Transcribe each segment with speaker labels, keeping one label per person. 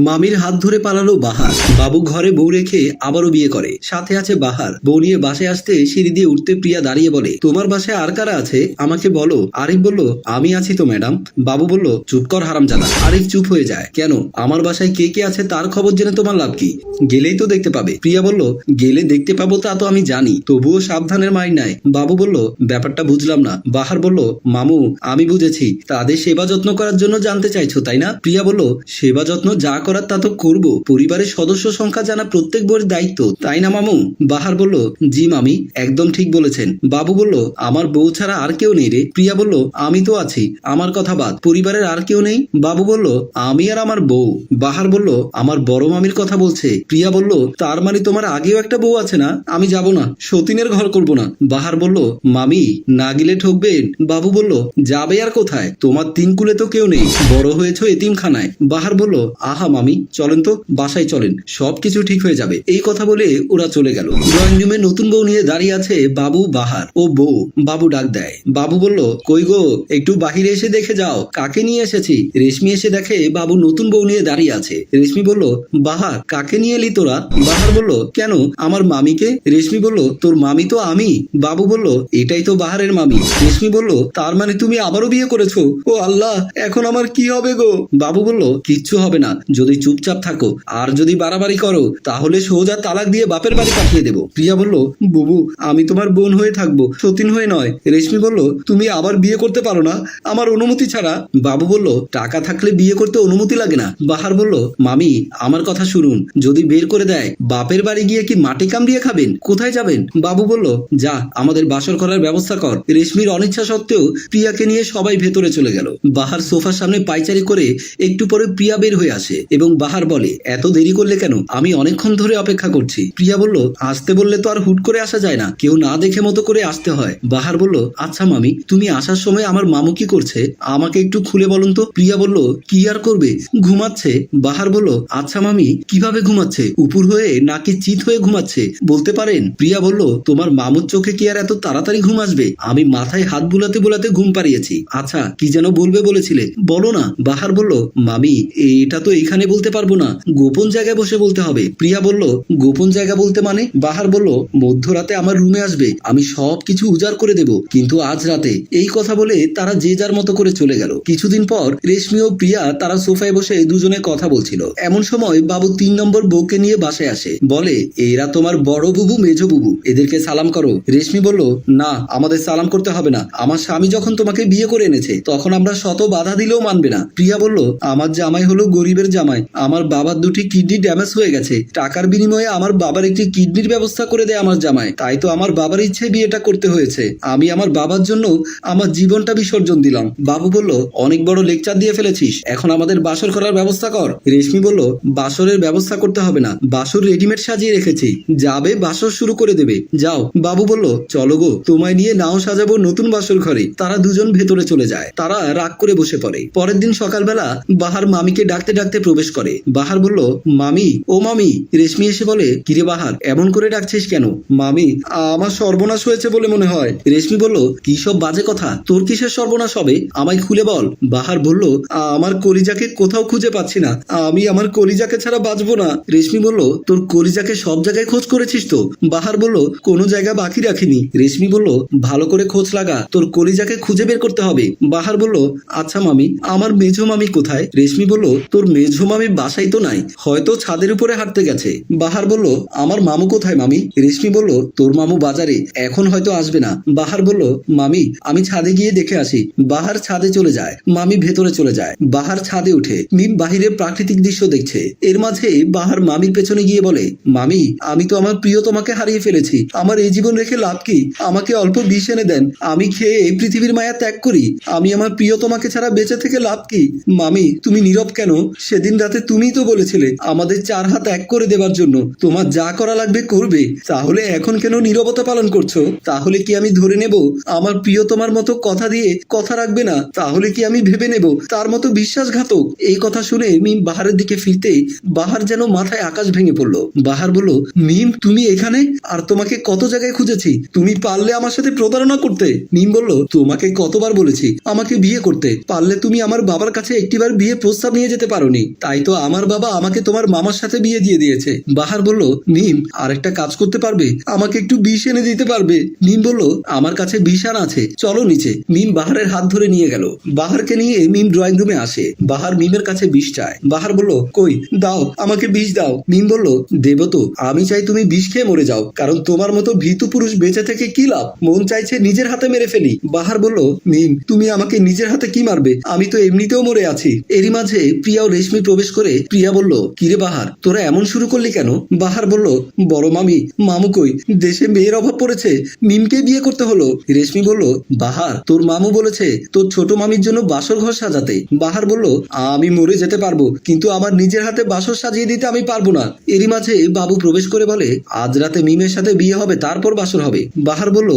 Speaker 1: মামির হাত ধরে পালালো বাহার। বাবু ঘরে বউ রেখে আবারও বিয়ে করে। সাথে আছে বাহার। বউ নিয়ে বাসায় আসতে সিঁড়ি দিয়ে উঠতে প্রিয়া দাঁড়িয়ে বলে, তোমার বাসায় আর কারা আছে? আমাকে বলো। আরিফ বলল, আমি আছি তো, ম্যাডাম। বাবু বলল, চুপ কর হারাম জানা আরিফ চুপ হয়ে যায়। কেন? আমার বাসায় কে কে আছে তার খবর জেনে তোমার লাভ কি? গেলেই তো দেখতে পাবে। প্রিয়া বলল, গেলে দেখতে পাবো তা তো আমি জানি, তবুও সাবধানের মাই নাই। বাবু বলল, ব্যাপারটা বুঝলাম না। বাহার বলল, মামু, আমি বুঝেছি। তাদের সেবা যত্ন করার জন্য জানতে চাইছো, তাই না? প্রিয়া বলল, সেবা যত্ন যা করার তা তো করব। পরিবারের সদস্য সংখ্যা জানা প্রত্যেক বউয়ের দায়িত্ব। তাই না, মামু? বাহার বলল, জি, মামি, একদম ঠিক বলেছেন। বাবু বলল, আমার বউ ছাড়া আর কেউ নেই রে। প্রিয়া বলল, আমি তো আছি, আমার কথা বাদ, পরিবারের আর কেউ নেই? বাবু বলল, আমি আর আমার বউ। বাহার বলল, আমার বড় মামির কথা বলছে। প্রিয়া বলল, তার মানে তোমার আগেও একটা বউ আছে না? আমি যাব না, সতীনের ঘর করব না। বাহার বলল, মামি, না গেলে ঠকবেন বাবু বলল, যাবে আর কোথায়? তোমার তিন কুলে তো কেউ নেই, বড় হয়েছ এতিমখানায়। বাহার বলল, আহা মামি চলেন তো, বাসায় চলেন, সবকিছু ঠিক হয়ে যাবে। এই কথা বলে ওরা চলে গেল। ড্রয়িং রুমে নতুন বউ নিয়ে দাঁড়িয়ে আছে বাবু বাহার ও বউ। বাবু ডাক দেয়। বাবু বলল, কই গো, একটু বাহিরে এসে দেখে যাও, কাকে নিয়ে এসেছি? রেশমি এসে দেখে বাবু নতুন বউ নিয়ে দাঁড়িয়ে আছে। রেশমি বলল, বাহার, কাকে নিয়ে এলি তোরা? বাহার বলল, কেন, আমার মামিকে? রেশমি বলল, তোর মামি তো আমি। বাবু বলল, এটাই তো বাহারের মামি। রেশমি বলল, তার মানে তুমি আবারও বিয়ে করেছ? ও আল্লাহ, এখন আমার কি হবে গো? বাবু বলল, কিচ্ছু হবে না। যদি চুপচাপ থাকো আর যদি বাড়াবাড়ি করো, তাহলে সোজা তালাক দিয়ে বাপের বাড়ি পাঠিয়ে দেবো। প্রিয়া বলল, বুবু, আমি তোমার বোন হয়ে থাকব, সতীন হয়ে নয়। রেশমি বলল, তুমি আবার বিয়ে করতে পারো না। আমার অনুমতি ছাড়া। বাবু বলল, টাকা থাকলে বিয়ে করতে অনুমতি লাগে না। বাহার বলল, মামি, আমার কথা শুনুন। যদি বের করে দেয়, বাপের বাড়ি গিয়ে কি মাটি কামড়িয়ে খাবেন? কোথায় যাবেন? বাবু বলল, যা, আমাদের বাসর করার ব্যবস্থা কর। রেশমির অনিচ্ছা সত্ত্বেও প্রিয়াকে নিয়ে সবাই ভেতরে চলে গেল। বাহার সোফার সামনে পাইচারি করে একটু পরে প্রিয়া বের হয়ে আসে। এবং বাহার বলে, এত দেরি করলে কেন? আমি অনেকক্ষণ ধরে অপেক্ষা করছি। প্রিয়া বলল, আসতে বললে তো আর হুট করে আসা যায় না। কেউ না দেখে মতো করে আসতে হয়। বাহার বলল আচ্ছা মামি, তুমি আসার সময় আমার মামু কি করছে? আমাকে একটু খুলে বলুন তো। প্রিয়া বলল, কি আর করবে? ঘুমাচ্ছে। বাহার বলল আচ্ছা মামি, কীভাবে ঘুমাচ্ছে? উপুর হয়ে নাকি চিত হয়ে ঘুমাচ্ছে? বলতে পারেন? প্রিয়া বলল, তোমার মামুর চোখে কি আর এত তাড়াতাড়ি ঘুম আসবে? আমি মাথায় হাত বুলাতে বুলাতে ঘুম পাড়িয়েছি। আচ্ছা কি যেন বলবে বলেছিলে? বলো না। বাহার বলল, মামি এটা তো এখানে বলতে পারব না। গোপন জায়গায় বসে বলতে হবে। প্রিয়া বলল, গোপন জায়গা বলতে মানে? বাহার বলল, মধ্যরাতে আমার রুমে আসবে। আমি সব কিছু উজাড় করে দেব। কিন্তু আজ রাতে। এই কথা বলে তারা যে যার মতো করে চলে গেল। কিছুদিন পর রেশমি ও প্রিয়া তারা সোফায় বসে দুজনে কথা বলছিল। এমন সময় বাবু তিন নম্বর বউকে নিয়ে বাসায় আসে। বলে, এরা তোমার বড় বুবু, মেজো বুবু। এদেরকে সালাম করো। রেশমি বলল, না, আমাদের সালাম করতে হবে না। আমার স্বামী যখন তোমাকে বিয়ে করে এনেছে, তখন আমরা শত বাধা দিলেও মানবে না। প্রিয়া বলল, আমার জামাই হলো গরিবের জামাই। আমার বাবার দুটি কিডনি ড্যামেজ হয়ে গেছে। টাকার বিনিময়ে আমার বাবার একটি কিডনির ব্যবস্থা করে দেয় আমার জামাই। তাই তো আমার বাবার ইচ্ছে বিয়েটা করতে হয়েছে। আমি আমার বাবার জন্য আমার জীবনটা বিসর্জন দিলাম। বাবু বলল, অনেক বড় লেকচার দিয়ে ফেলেছিস। এখন আমাদের বাসর করার ব্যবস্থা কর। রেশমি বলল, বাসরের ব্যবস্থা করতে হবে না। বাসর রেডিমেড সাজিয়ে রেখেছি। যাবে, বাসর শুরু করে দেবে। যাও। বাবু বলল, চলো গো, তোমায় নিয়ে নাও সাজাবো নতুন বাসর ঘরে। তারা দুজন ভেতরে চলে যায়। তারা রাগ করে বসে পড়ে। পরের দিন সকালবেলা বাহার মামিকে ডাকতে ডাকতে প্রবেশ করে। বাহার বলল, মামি, ও মামি, রেশমি এসে বলে, কিরে বাহার, এমন করে ডাকছিস কেন? মামি, আমার সর্বনাশ হয়েছে বলে মনে হয়। রেশমি বলল, কি সব বাজে কথা? তোর কিসের সর্বনাশ হবে? আমায় খুলে বল। বাহার বলল, আমার কলিজাকে কোথাও খুঁজে পাচ্ছি না। আমি আমার কলিজাকে ছাড়া বাঁচবো না। রেশমি বলল, তোর কলিজাকে সব জায়গায় খোঁজ করেছিস তো? বাহার বলল, কোনো জায়গা বাকি রাখিনি। রেশমি বলল, ভালো করে খোঁজ লাগা, তোর কলিজাকে খুঁজে বের করতে হবে। বাহার বলল আচ্ছা মামি, আমার মেঝো মামি কোথায়? রেশমি বলল, তোর মেঝো মামি বাসাই তো নাই। হয়তো ছাদের উপরে হাঁটতে গেছে। বাহার বলল, আমার মামু কোথায়, মামি? রেশমি বলল, তোর মামু বাজারে, এখন হয়তো আসবে না। বাহার বলল, মামি, আমি ছাদে গিয়ে দেখে আসি। বাহার ছাদে চলে যায়। মামি ভেতরে চলে যায়। বাহার ছাদে উঠে মিম বাহিরের প্রাকৃতিক দৃশ্য দেখছে। এর মাঝে বাহার মামির পেছনে গিয়ে বলে, মামি, আমি তো আমার প্রিয় তোমাকে হারিয়ে ফেলেছি। আমার এই জীবন রেখে লাভ কি? আমাকে অল্প বিষ এনে দেন। আমি খেয়ে এই পৃথিবীর মায়া ত্যাগ করি। আমি আমার প্রিয় তোমাকে ছাড়া বেঁচে থেকে লাভ কি? মামি, তুমি নীরব কেন? সেদিন রাতে তুমিই তো বলেছিলে আমাদের চার হাত এক করে দেবার জন্য। তোমার যা করা লাগবে করবে। তাহলে এখন কেন নীরবতা পালন করছ? তাহলে কি আমি ধরে নেব? আমার প্রিয় তোমার মতো কথা দিয়ে কথা রাখবে না। তাহলে কি আমি ভেবে নেব? তার মতো বিশ্বাসঘাতক। এই কথা শুনে মিম বাহারের দিকে ফিরতে বাহার যেন মাথায় আকাশ ভেঙে পড়ল। বাহার বলল, মিম, তুমি এখানে? আর তোমাকে কত জায়গায় খুঁজেছি? তুমি পারলে আমার সাথে প্রতারণা করতে? মিম বলল, তোমাকে কতবার বলেছি আমাকে বিয়ে করতে। পারলে তুমি আমার বাবার কাছে একটিবার বিয়ে প্রস্তাব নিয়ে যেতে পারোনি। তাই তো আমার বাবা আমাকে তোমার মামার সাথে বিয়ে দিয়ে দিয়েছে। বাহার বলল মিম আরেকটা কাজ করতে পারবে? আমাকে একটু বিষ এনে দিতে পারবে? মিম বলল, আমার কাছে বিষান আছে, চলো নিচে। মিম বাহারের হাত ধরে নিয়ে গেল। বাহারকে নিয়ে মিম ড্রয়িং রুমে আসে। বাহার মিমের কাছে বিষ চায়। বাহার বলল, কই, দাও, আমাকে বিষ দাও। মিম বলল, দেব তো, আমি চাই তুমি বিষ খেয়ে মরে যাও, কারণ তোমার মতো ভীতু পুরুষ বেঁচে থেকে কি লাভ? মন চাইছে নিজের হাতে মেরে ফেলি। বাহার বলল মিম তুমি আমাকে নিজের হাতে কি মারবে? আমি তো এমনিতেও মরে আছি। এরই মাঝে প্রিয়া ও রেশমি প্রবেশ করে প্রিয়া বলল, কিরে বাহার, তোরা এমন শুরু করলি কেন? বাহার বলল, বড় মামি, মামু কই? দেশে মেয়ের অভাব পড়েছে, মিমকে বিয়ে করতে হলো। রেশমি বলল, বাহার, তোর মামু বলেছে, তোর ছোট মামির জন্য বাসর ঘর সাজাতে। বাহার বলল, আমি মরে যেতে পারব, কিন্তু আমার নিজের হাতে বাসর সাজিয়ে দিতে আমি পারব না। এরই মাঝে বাবু প্রবেশ করে বলে, আজ রাতে মিমের সাথে বিয়ে হবে, তারপর বাসর হবে। বাহার বলল,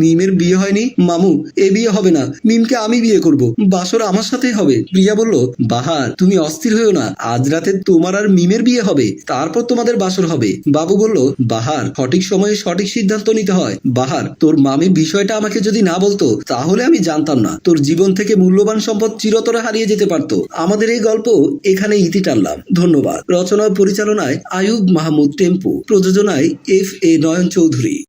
Speaker 1: মিমের বিয়ে হয়নি, মামু, এ বিয়ে হবে না, মিমকে আমি বিয়ে করব, বাসর আমার সাথেই হবে। প্রিয়া বলল, বাহার, তুমি অস্থির হয়েও না আজ রাতে তোমার আর মিমের বিয়ে হবে, তারপর তোমাদের বাসর হবে। বাবু বলল, বাহার, সঠিক সময়ে সঠিক সিদ্ধান্ত নিতে হয়। বাহার, তোর মামি বিষয়টা আমাকে যদি না বলতো, তাহলে আমি জানতাম না। তোর জীবন থেকে মূল্যবান সম্পদ চিরতরে হারিয়ে যেতে পারতো। আমাদের এই গল্প এখানে ইতি টানলাম। ধন্যবাদ। রচনা পরিচালনায় আয়ুব মাহমুদ টেম্পু। প্রযোজনায় এফ এ নয়ন চৌধুরী।